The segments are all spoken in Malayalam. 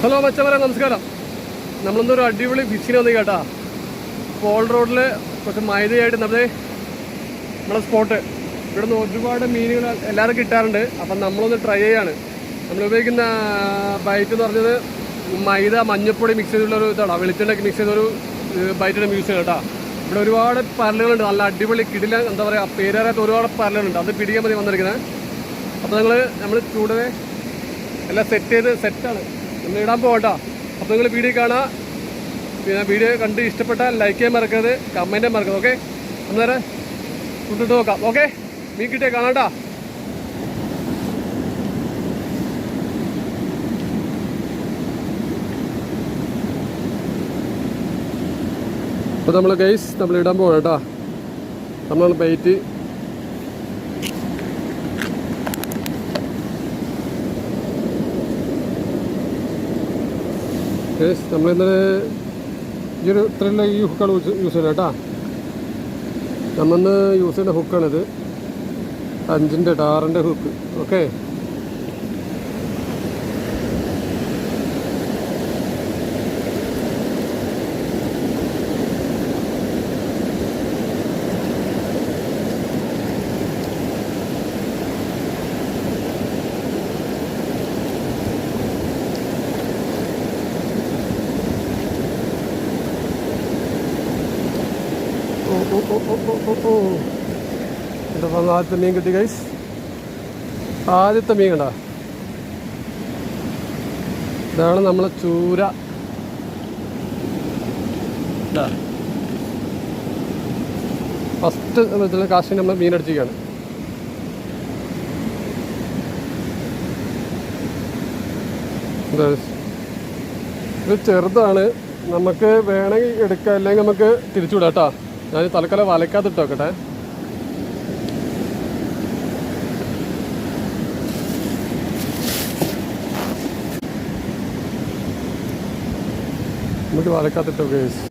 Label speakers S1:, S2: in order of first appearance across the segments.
S1: ഹലോ മച്ചവരെ നമസ്കാരം. നമ്മളൊന്നൊരു അടിപൊളി ഫിഷിന് വന്നു കേട്ടാ. പോൾ റോഡിൽ കുറച്ച് മൈദയായിട്ട് നമ്മുടെ നമ്മുടെ സ്പോട്ട് ഇവിടെ നിന്ന് ഒരുപാട് മീനുകൾ എല്ലാവരും കിട്ടാറുണ്ട്. അപ്പം നമ്മളൊന്ന് ട്രൈ ചെയ്യാണ്. നമ്മൾ ഉപയോഗിക്കുന്ന ബൈറ്റ് എന്ന് പറഞ്ഞത് മൈദ മഞ്ഞപ്പൊടി മിക്സ് ചെയ്തുള്ള ഒരു ഇതാണ്. വെളിച്ചെണ്ണയൊക്കെ മിക്സ് ചെയ്തൊരു ബൈറ്റാണ് യൂസ് ചെയ്യുന്നത് കേട്ടോ. ഇവിടെ ഒരുപാട് പരലുകളുണ്ട്. നല്ല അടിപൊളി കിടില എന്താ പറയുക പേരാറായിട്ട് ഒരുപാട് പരലുകളുണ്ട്. അത് പിടിക്കാൻ മതി വന്നിരിക്കുന്നത്. അപ്പോൾ നിങ്ങൾ നമ്മൾ ചൂടനെ എല്ലാം സെറ്റ് ചെയ്ത് സെറ്റാണ് ഒന്ന് ഇടാൻ പോകട്ടോ. അപ്പോൾ നിങ്ങൾ വീഡിയോ കാണുക. പിന്നെ വീഡിയോ കണ്ട് ഇഷ്ടപ്പെട്ടാൽ ലൈക്ക് ചെയ്യാൻ മറക്കരുത് കമന്റ് മറക്കരുത് ഓക്കെ അന്നേരം കൊണ്ടിട്ട് നോക്കാം ഓക്കെ മീൻ കിട്ടിയ കാണാട്ടാ അപ്പോൾ നമ്മൾ ഗൈസ് നമ്മൾ ഇടാൻ പോകണം കേട്ടോ. നമ്മൾ ബൈറ്റ് നമ്മൾ ഇന്നലെ ഈ ഒരു ഇത്രയുള്ള ഈ ഹുക്കാണ് യൂസ് യൂസ് ചെയ്യുന്നത് കേട്ടോ. നമ്മന്ന് യൂസ് ചെയ്യുന്ന ഹുക്കാണിത് അഞ്ചിന്റെ ടാറിന്റെ ഹുക്ക് ഓക്കെ ഓ ഓ ഓ ഓ. അപ്പം ആദ്യത്തെ മീൻ കിട്ടി ഗൈസ് ആദ്യത്തെ മീൻ കണ്ട. ഇതാണ് നമ്മളെ ചൂര. ഫസ്റ്റ് ഇതിൽ കാശിന് നമ്മൾ മീൻ അടിച്ചിരിക്കുകയാണ് ഇത് ചെറുതാണ്. നമുക്ക് വേണമെങ്കിൽ എടുക്കാം അല്ലെങ്കിൽ നമുക്ക് തിരിച്ചുവിടാം കേട്ടോ ഞാൻ തലക്കാലം വലക്കാത്തിട്ട് നോക്കട്ടെ നമുക്ക് വലക്കാത്തിട്ടോ കേസ്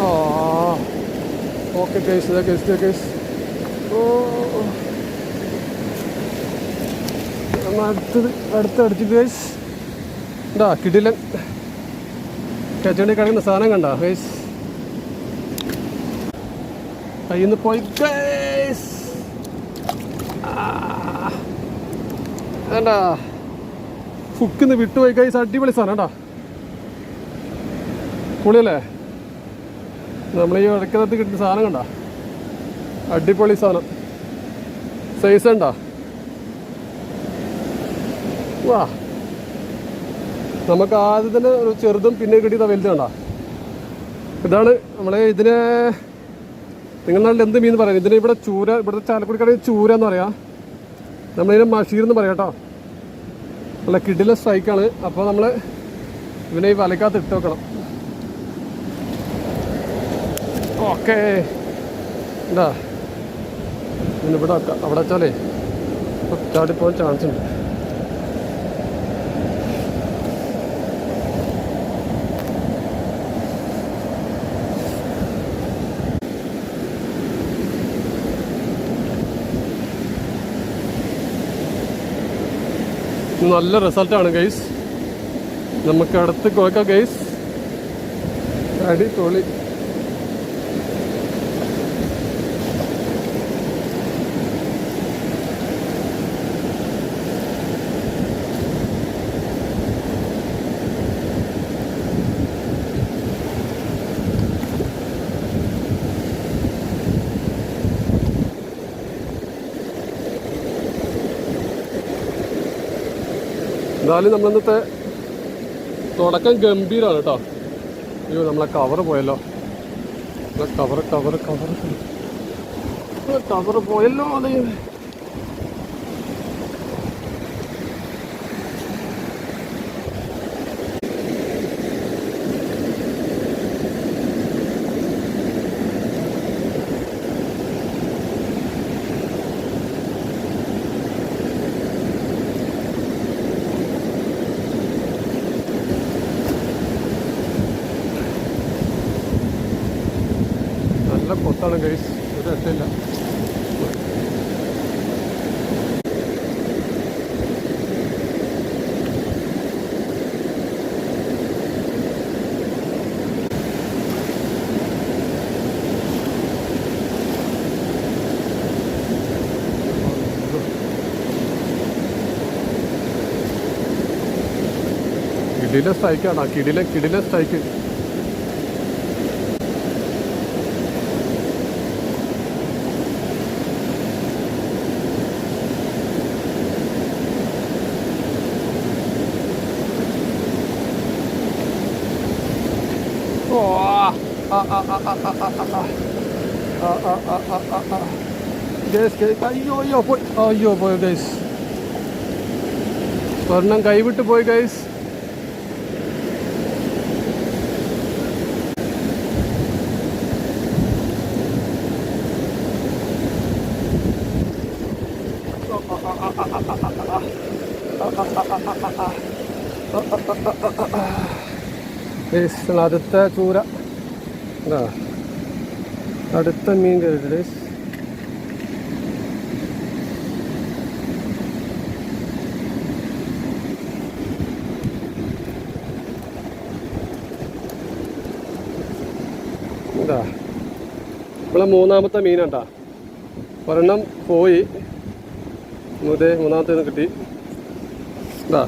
S1: ആ ഓക്കെ കേസ് ഇതാ കേസ് ഓ അടുത്തത് അടുത്ത അടിച്ച് കേസ് എന്താ കിടിലൻ കച്ചവടി കിടക്കുന്ന സാധനം കണ്ട ഗേസ് കയ്യിൽ നിന്ന് പോയി ഗേസ് വേണ്ട ഫുക്കിന്ന് വിട്ടുപോയി ഗൈസ് അടിപൊളി സാധനം കേട്ടാ പൊളിയല്ലേ നമ്മൾ ഈ ഇടയ്ക്കകത്ത് കിട്ടുന്ന സാധനം കണ്ട? അടിപൊളി സാധനം. സൈസ് ഉണ്ടോ? വാ. നമുക്ക് ആദ്യം തന്നെ ഒരു ചെറുതും പിന്നെ കിട്ടിയത് വലുതും കണ്ട? ഇതാണ് നമ്മളെ ഇതിനെ നിങ്ങൾ നാട്ടിൽ എന്ത് മീൻ പറയാം? ഇതിന് ഇവിടെ ചൂര ഇവിടുത്തെ ചാലക്കുടി കടയിൽ ചൂര എന്ന് പറയാം. നമ്മളിതിനെ മഷീർ എന്ന് പറയാം കേട്ടോ. നല്ല കിടില സ്ട്രൈക്കാണ് അപ്പോൾ നമ്മൾ ഇവനെ ഈ വലക്കകത്ത് ഇട്ട് വെക്കണം. ഓക്കെ. എന്താ പിന്നെ ഇവിടെ അവിടെ വെച്ചാലേ ചാടിപ്പോകാൻ ചാൻസ് ഉണ്ട്. നല്ല റിസൾട്ടാണ് ഗൈസ് നമുക്ക് അടുത്ത് നോക്കാം ഗൈസ് അടിപൊളി. എന്തായാലും നമ്മളിന്നത്തെ തുടക്കം ഗംഭീരമാണ് കേട്ടോ. അയ്യോ നമ്മളെ കവർ പോയല്ലോ. കവർ കവർ കവർ കവർ പോയല്ലോ അതെ കൊത്താണ് ഗൈസ് ഒരു രക്ഷയില്ല കിടിലെ സ്ട്രൈക്കാണ് ആ കിടിലെ കിടിലെ സ്ട്രൈക്ക് ഗേസ് അയ്യോ അയ്യോ പോയി. അയ്യോ പോയി ഗൈസ് സ്വർണം കൈവിട്ട് പോയി ഗൈസ് അടുത്ത ചൂര. അടുത്ത മീൻ കയറിയിട്ട് ഗൈസ് എന്താ നമ്മളെ മൂന്നാമത്തെ മീനാട്ടാ. ഒരെണ്ണം പോയി. മൂന്നേ മൂന്നാമത്തേന്ന് കിട്ടി. ഇതാ.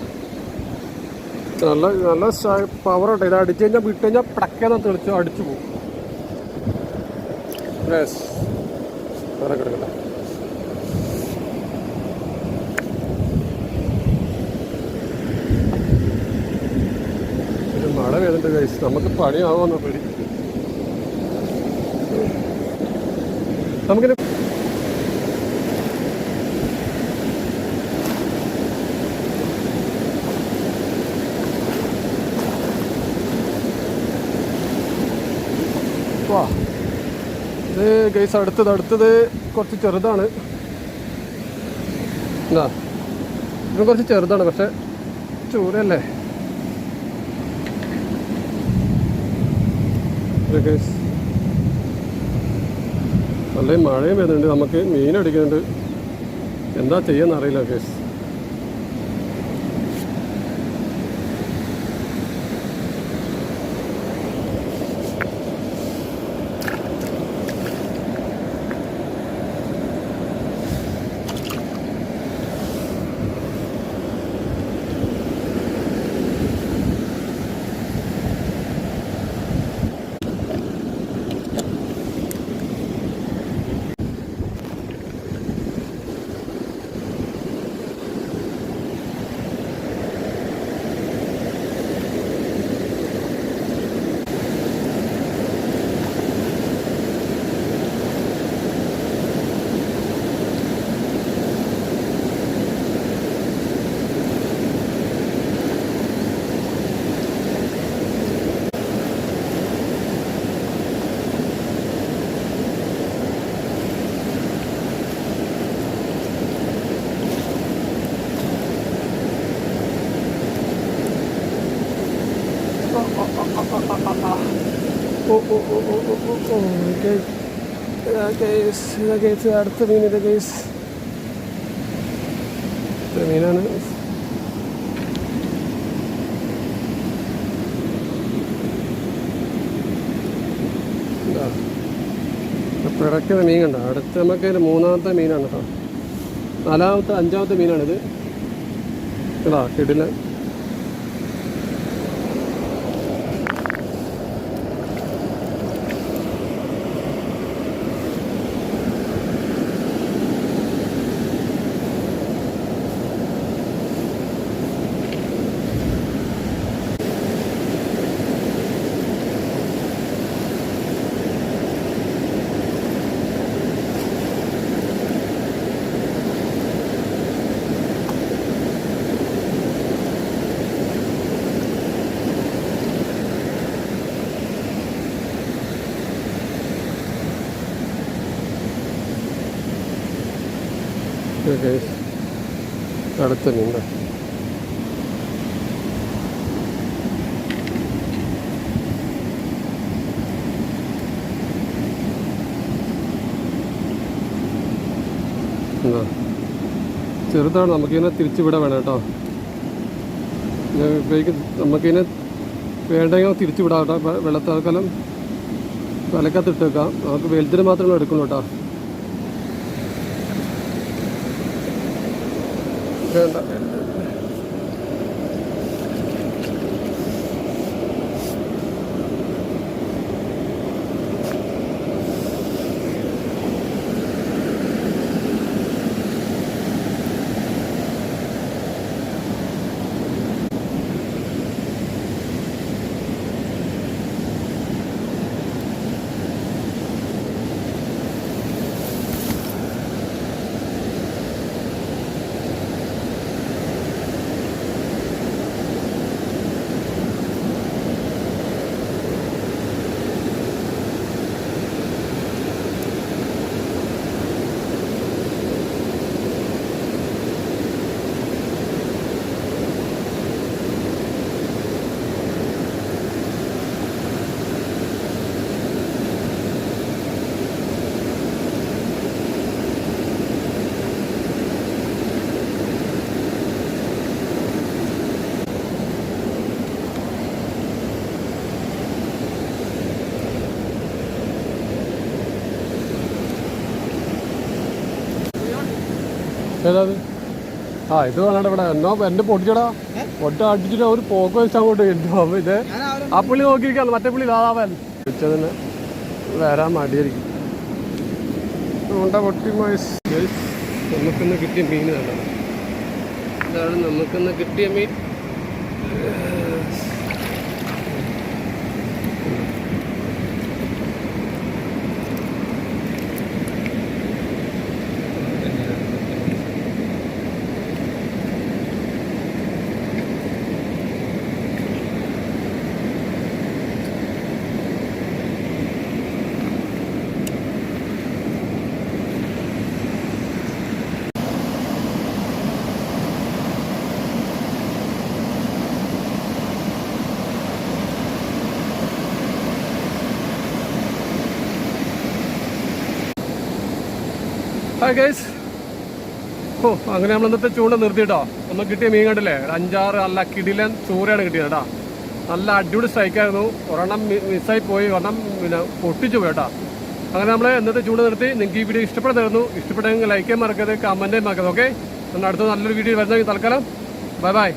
S1: നല്ല നല്ല പവർ ഉണ്ട് ഇത് അടിച്ചു കഴിഞ്ഞാൽ വിട്ട് കഴിഞ്ഞാൽ പടക്കേന്ന് തെളിച്ച് അടിച്ചു പോകും. കിടക്കട്ടെ. മഴ വരുന്നുണ്ട് ഗൈസ് നമുക്ക് പണിയാവുമെന്ന പേടി നമുക്കിനി വാ. ഇത് ഗൈസ് അടുത്തത് അടുത്തത് കുറച്ച് ചെറുതാണ്. എന്താ ഇതും കുറച്ച് ചെറുതാണ് പക്ഷെ ചൂരല്ലേ ഗൈസ് നല്ല മഴയും വരുന്നുണ്ട് നമുക്ക് മീൻ അടിക്കുന്നുണ്ട്. എന്താ ചെയ്യാന്ന് അറിയില്ല ഗൈസ്. അടുത്ത മീൻ കേസ് മീനാണ് പിടയ്ക്കുന്ന മീൻ കണ്ടോ? അടുത്ത് നമുക്ക് മൂന്നാമത്തെ മീനാണ് കേട്ടോ. നാലാമത്തെ അഞ്ചാമത്തെ മീനാണിത്. കേട്ടോ കിടിലൻ. അടുത്ത് നിന്ന. എന്താ ചെറുതാണ് നമുക്കിതിനെ തിരിച്ചുവിടാൻ വേണം കേട്ടോ. നമുക്കിതിനെ വേണ്ടെങ്കിൽ തിരിച്ചുവിടാം കേട്ടോ വെള്ളത്താൽക്കാലം വിലക്കകത്തിട്ട് വെക്കാം നമുക്ക് വെളുത്തിന് മാത്രമേ എടുക്കുള്ളൂ കേട്ടോ. വേണ്ട ഏതാത്? ആ ഇത് വേണ്ട ഇവിടെ എന്നോ എന്റെ പൊടിച്ചടാ ഒറ്റ അടിച്ചിട്ട് ഒരു പോക്ക് വെച്ചാൽ അങ്ങോട്ട് എന്തോ ഇത് ആ പുള്ളി നോക്കിയിരിക്കാണ്. മറ്റേ പുള്ളി ഇതാവാൻ വെച്ചതിന് വരാൻ മടിയായിരിക്കും. ഉണ്ട പൊട്ടി മൈസ്. നമുക്കിന്ന് കിട്ടിയ മീൻ തന്നെ ഇതാണ് നമുക്കിന്ന് കിട്ടിയ മീൻ. ഹായ് ഗൈസ് ഓ അങ്ങനെ നമ്മൾ ഇന്നത്തെ ചൂണ്ട നിർത്തിയിട്ടോ? നമുക്ക് കിട്ടിയ മീൻ കണ്ടില്ലേ? അഞ്ചാറ് നല്ല കിടിലൻ ചൂരയാണ് കിട്ടിയത് കേട്ടോ. നല്ല അടിപൊളി സ്ട്രൈക്കായിരുന്നു ഒരെണ്ണം മിസ്സായി പോയി. ഒരെണ്ണം പിന്നെ പൊട്ടിച്ചു പോയി കേട്ടോ. അങ്ങനെ നമ്മൾ ഇന്നത്തെ ചൂണ്ട നിർത്തി. നിങ്ങൾക്ക് ഈ വീഡിയോ ഇഷ്ടപ്പെടുന്നായിരുന്നു ഇഷ്ടപ്പെട്ടെങ്കിൽ ലൈക്കേ മറക്കരുത് കമന്റേ മറക്കരുത് ഓക്കെ നമ്മൾ അടുത്ത നല്ലൊരു വീഡിയോ വരുന്നെങ്കിൽ തൽക്കാലം. Bye bye